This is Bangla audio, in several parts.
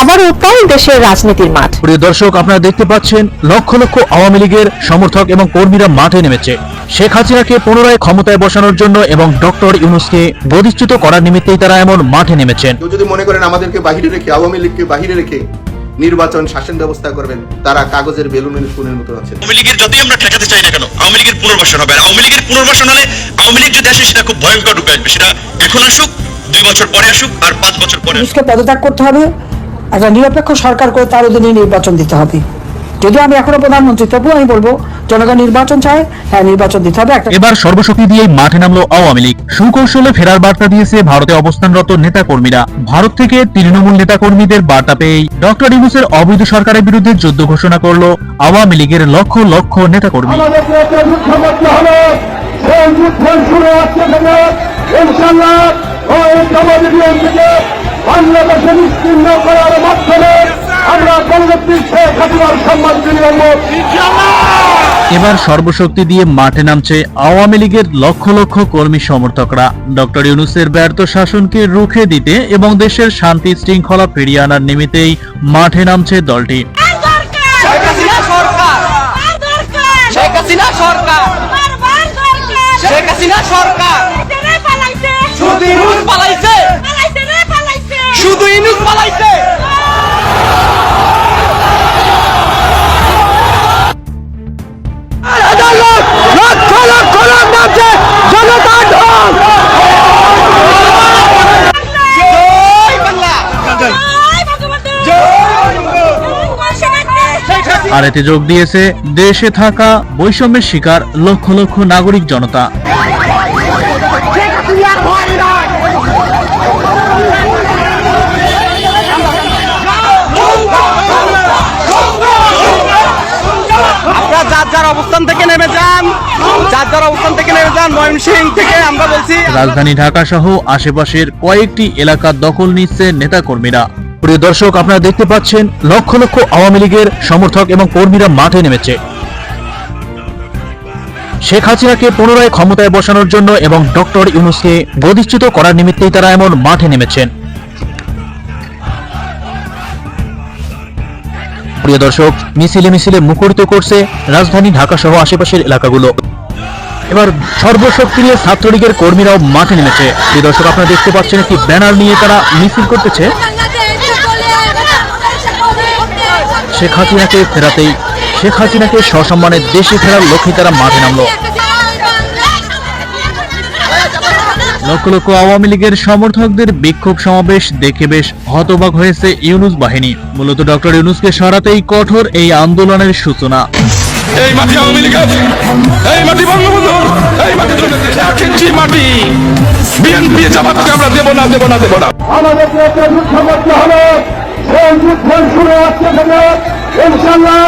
আবার উত্তাল দেশের রাজনীতির মাঠ। প্রিয় দর্শক আপনারা দেখতে পাচ্ছেন লক্ষ লক্ষ আওয়ামী লীগের সমর্থক এবং কর্মীরা মাঠে নেমেছে। শেখ হাসিনাকে পুনরায় ক্ষমতায় বসানোর জন্য এবং ডক্টর ইউনুসকে প্রতিষ্ঠিত করার নিমিত্তেই তারা এমন মাঠে নেমেছেন। কেউ যদি মনে করেন আমাদেরকে বাহিরে রেখে আওয়ামী লীগকে বাহিরে রেখে নির্বাচন শাসন ব্যবস্থা করবেন তারা কাগজের বেলুনের ফুলের মতো আছে আওয়ামী লীগের যতই আমরা ঠেকাতে চাই না কেন আওয়ামী লীগের পুনর্বাসন হবে। আওয়ামী লীগের পুনর্বাসন হলে আওয়ামী লীগ যদি আসে সেটা খুব ভয়ঙ্কর রূপে আসবে। সেটা এখন আসুক দুই বছর পরে আসুক আর পাঁচ বছর পরে পদত্যাগ করতে হবে। একটা নিরপেক্ষ সরকার করে তার অধীনে নির্বাচন দিতে হবে। যদি আমি এখনও প্রধানমন্ত্রী তবুও আমি বলব জনগণ নির্বাচন চায় হ্যাঁ নির্বাচন দিতে হবে। এবার সর্বশক্তি দিয়েই মাঠে নামলো আওয়ামী লীগ। সুকৌশলে ফেরার বার্তা দিয়েছে ভারতে অবস্থানরত নেতাকর্মীরা। ভারত থেকে তৃণমূল নেতাকর্মীদের বার্তা পেয়েই ডক্টর ইউনুসের অবৈধ সরকারের বিরুদ্ধে যুদ্ধ ঘোষণা করল আওয়ামী লীগের লক্ষ লক্ষ নেতাকর্মী। আমাদেরকে একটা যুদ্ধ করতে হবে। সেই যুদ্ধ শুরু হচ্ছে থেকে ইনশাল্লাহ বাংলাদেশে নিশ্চিন্ন করার মাধ্যমে আমরা পরবর্তী শেখ হাসিনার সম্মান ফিরিয়ে এবার সর্বশক্তি দিয়ে মাঠে নামছে আওয়ামী লীগের লক্ষ লক্ষ কর্মী সমর্থকরা। ডক্টর ইউনুসের ব্যর্থ শাসনকে রুখে দিতে এবং দেশের শান্তি শৃঙ্খলা ফিরিয়ে আনার নিমিত্তেই মাঠে নামছে দলটি। সরকার। শুধু ইনুস পালাইছে। আর এতে যোগ দিয়েছে দেশে থাকা বৈষম্যের শিকার লক্ষ লক্ষ নাগরিক জনতা। নেমে থেকে আমরা বলছি রাজধানী ঢাকা সহ আশেপাশের কয়েকটি এলাকা দখল নিচ্ছে নেতাকর্মীরা। প্রিয় দর্শক, আপনারা দেখতে পাচ্ছেন, লক্ষ লক্ষ আওয়ামী লীগের সমর্থক এবং কর্মীরা মাঠে নেমেছে। শেখ হাসিনাকে পুনরায় ক্ষমতায় বসানোর জন্য এবং ডক্টর ইউনুসকে প্রতিষ্ঠিত করার নিমিত্তেই তারা এমন মাঠে নেমেছেন। প্রিয় দর্শক, মিছিলে মিছিলে মুখরিত করছে রাজধানী ঢাকা সহ আশেপাশের এলাকাগুলো। এবার সর্বশক্তি নিয়ে ছাত্রলীগের কর্মীরাও মাঠে নেমেছে। প্রিয় দর্শক, আপনারা দেখতে পাচ্ছেন একটি ব্যানার নিয়ে তারা মিছিল করতেছে। শেখ হাসিনাকে ফেরাতেই শেখ হাসিনাকে সসম্মানে দেশে ফেরার লক্ষ্যে তারা মাঠে নামলো। লক্ষ লক্ষ আওয়ামী লীগের সমর্থকদের বিক্ষোভ সমাবেশ দেখে বেশ হতবাক হয়েছে ইউনুস বাহিনী। মূলত ডক্টর ইউনুসকে সরাতেই কঠোর এই আন্দোলনের সূচনা। এই মাটি আওয়ামী লীগের এই মাটি বঙ্গবন্ধু। এই মাটি এক ইঞ্চি মাটি। বিএনপি জামাতকে আমরা দেব না দেব না দেব না। আমাদেরকে একটা যুদ্ধ করতে হবে সেই যুদ্ধ শুরু হচ্ছে থেকে। ইনশাল্লাহ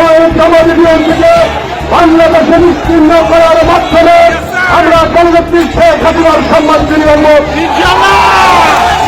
ওই জমাদিবিয়ন থেকে বাংলাদেশে নিশ্চিন্ন করার মাধ্যমে আমরা পরবর্তী শেখ হাসিনার সম্মান আনব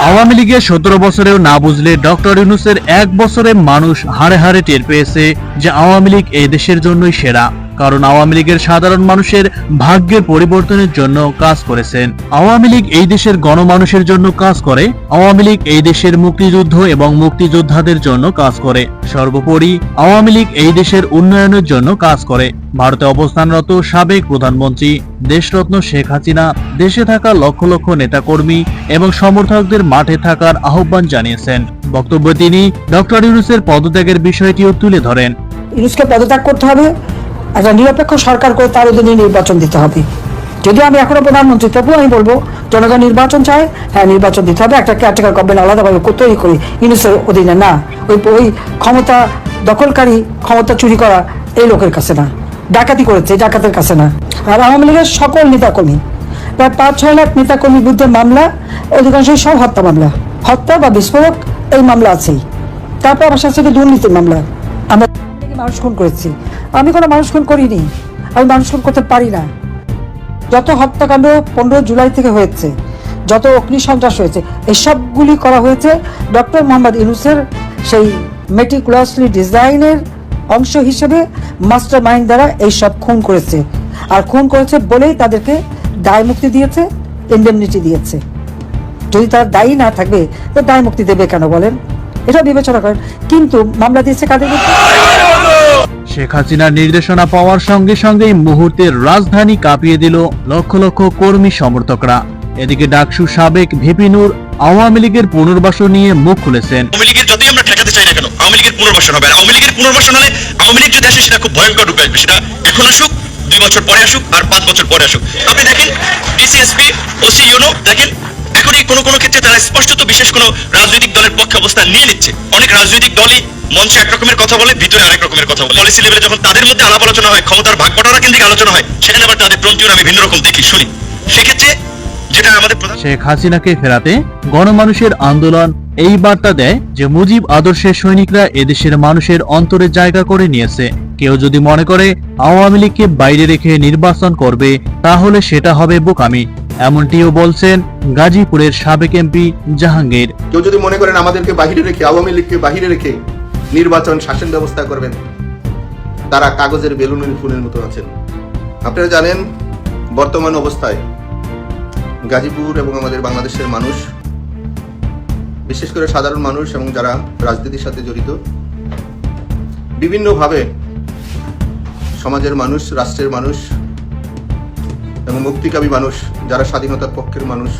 আওয়ামী লীগের সতেরো বছরেও না বুঝলে ডক্টর ইউনুসের এক বছরে মানুষ হাড়ে হাড়ে টের পেয়েছে যে আওয়ামী লীগ এই দেশের জন্যই সেরা। কারণ আওয়ামী লীগের সাধারণ মানুষের ভাগ্যের পরিবর্তনের জন্য কাজ করেছেন। আওয়ামী লীগ এই দেশের গণমানুষের জন্য কাজ করে, আওয়ামী লীগ এই দেশের মুক্তিযুদ্ধ এবং মুক্তিযোদ্ধাদের জন্য কাজ করে। সর্বোপরি, আওয়ামী লীগ এই দেশের উন্নয়নের জন্য কাজ করে। ভারতে অবস্থানরত সাবেক প্রধানমন্ত্রী দেশরত্ন শেখ হাসিনা, দেশে থাকা লক্ষ লক্ষ নেতাকর্মী এবং সমর্থকদের মাঠে থাকার আহ্বান জানিয়েছেন। বক্তব্যে তিনি ডক্টর ইউনুসের পদত্যাগের বিষয়টিও তুলে ধরেন। পুলিশকে পদত্যাগ করতে হবে। একটা নিরপেক্ষ সরকার করে তার অধীনে নির্বাচন দিতে হবে। যদি আমি এখনও প্রধানমন্ত্রী, তবুও আমি বলব, জনগণ নির্বাচন চায় হ্যাঁ নির্বাচন দিতে হবে। একটা কেয়ারটেকার গভর্নমেন্ট আলাদাভাবে তৈরি করি ইউনিসের অধীনে না। ওই ওই ক্ষমতা দখলকারী ক্ষমতা চুরি করা এই লোকের কাছে না। ডাকাতি করেছে ডাকাতের কাছে না। আর আওয়ামী লীগের সকল নেতাকর্মী, প্রায় পাঁচ, ছয় লাখ নেতাকর্মীর বিরুদ্ধে মামলা অধিকাংশই সব হত্যা মামলা। হত্যা বা বিস্ফোরক, এই মামলা আছেই। তারপর আমার সাথে দুর্নীতির মামলা। আমরা মানুষ খুন করেছি। আমি কোনো মানুষ খুন করিনি। আমি মানুষ খুন করতে পারি না। যত হত্যাকাণ্ড পনেরো জুলাই থেকে হয়েছে, যত অগ্নি সন্ত্রাস হয়েছে এই সবগুলি করা হয়েছে ডক্টর মোহাম্মদ ইউনুসের সেই মেটিকুলাসলি ডিজাইনের অংশ হিসেবে মাস্টার মাইন্ড দ্বারা এই সব খুন করেছে। আর খুন করেছে বলেই তাদেরকে দায় মুক্তি দিয়েছে ইন্ডেমনিটি দিয়েছে। যদি তারা দায়ী না থাকবে, তো দায় মুক্তি দেবে কেন বলেন? এটা বিবেচনা করেন। কিন্তু মামলা দিয়েছে কাদের শেখ হাসিনার নির্দেশনা পাওয়ার সঙ্গে সঙ্গেই মুহূর্তে রাজধানী কাঁপিয়ে দিল লক্ষ লক্ষ কর্মী সমর্থকরা। এদিকে ডাকসু সাবেক ভিপি নূর আওয়ামী লীগের পুনর্বাসন নিয়ে মুখ খুলেছেন। আওয়ামী লীগের যতই আমরা ঠেকাতে চাই না কেন, আওয়ামী লীগের পুনর্বাসন হবে। আর আওয়ামী লীগের পুনর্বাসন হলে আওয়ামী লীগ যদি আসে, সেটা খুব ভয়ঙ্কর রূপে আসবে। সেটা এখন আসুক, দুই বছর পরে আসুক, আর পাঁচ বছর পরে আসুক। আপনি দেখেন ডিসিএসপি ওসি ইউনো দেখেন এখন কোনো কোনো ক্ষেত্রে তারা স্পষ্টত বিশেষ কোনো রাজনৈতিক দলের পক্ষে অবস্থান নিয়ে নিচ্ছে। অনেক রাজনৈতিক দলই মঞ্চে এক রকমের কথা বলে, ভিতরে আরেক রকমের কথা বলে। পলিসি লেভেলে যখন তাদের মধ্যে আলাপ আলোচনা হয়, ক্ষমতার ভাগ বটারা কেন্দ্রিক আলোচনা হয়, সেখানে আবার তাদের প্রন্টিউন আমি ভিন্ন রকম দেখি, শুনি। সেক্ষেত্রে যেটা আমাদের শেখ হাসিনাকে ফেরাতে গণমানুষের আন্দোলন এই বার্তা দেয় যে মুজিব আদর্শের সৈনিকরা এদেশের মানুষের অন্তরে জায়গা করে নিয়েছে। কেউ যদি মনে করে আওয়ামী লীগকে বাইরে রেখে নির্বাচন করবে, তাহলে সেটা হবে বোকামি। এমনটিও বলছেন গাজীপুরের সাবেক এমপি জাহাঙ্গীর। কেউ যদি মনে করেন আমাদেরকে বাহিরে রেখে, আওয়ামী লীগকে বাহিরে রেখে নির্বাচন, শাসন ব্যবস্থা করবেন, তারা কাগজের বেলুনের ফুলের মতো আছেন। আপনারা জানেন, বর্তমান অবস্থায় গাজীপুর এবং আমাদের বাংলাদেশের মানুষ, বিশেষ করে সাধারণ মানুষ এবং যারা রাজনীতির সাথে জড়িত, বিভিন্নভাবে সমাজের মানুষ, রাষ্ট্রের মানুষ এবং মুক্তিকামী মানুষ, যারা স্বাধীনতার পক্ষের মানুষ,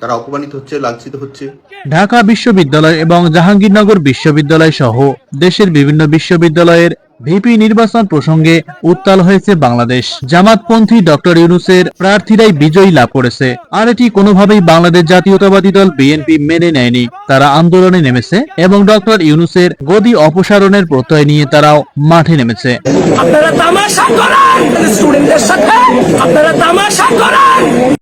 তারা অপমানিত হচ্ছে, লাঞ্ছিত হচ্ছে। ঢাকা বিশ্ববিদ্যালয় এবং জাহাঙ্গীরনগর বিশ্ববিদ্যালয় সহ দেশের বিভিন্ন বিশ্ববিদ্যালয়ের ভিপি নির্বাচন প্রসঙ্গে উত্তাল হয়েছে বাংলাদেশ। জামাতপন্থী ডক্টর ইউনুসের প্রার্থীরাই বিজয়ী লাভ করেছে। আর এটি কোনোভাবেই বাংলাদেশ জাতীয়তাবাদী দল বিএনপি মেনে নেয়নি। তারা আন্দোলনে নেমেছে এবং ডক্টর ইউনুসের গদি অপসারণের প্রত্যয় নিয়ে তারাও মাঠে নেমেছে। আপনারা তামাশা করেন! স্টুডেন্টদের সাথে আপনারা তামাশা করেন!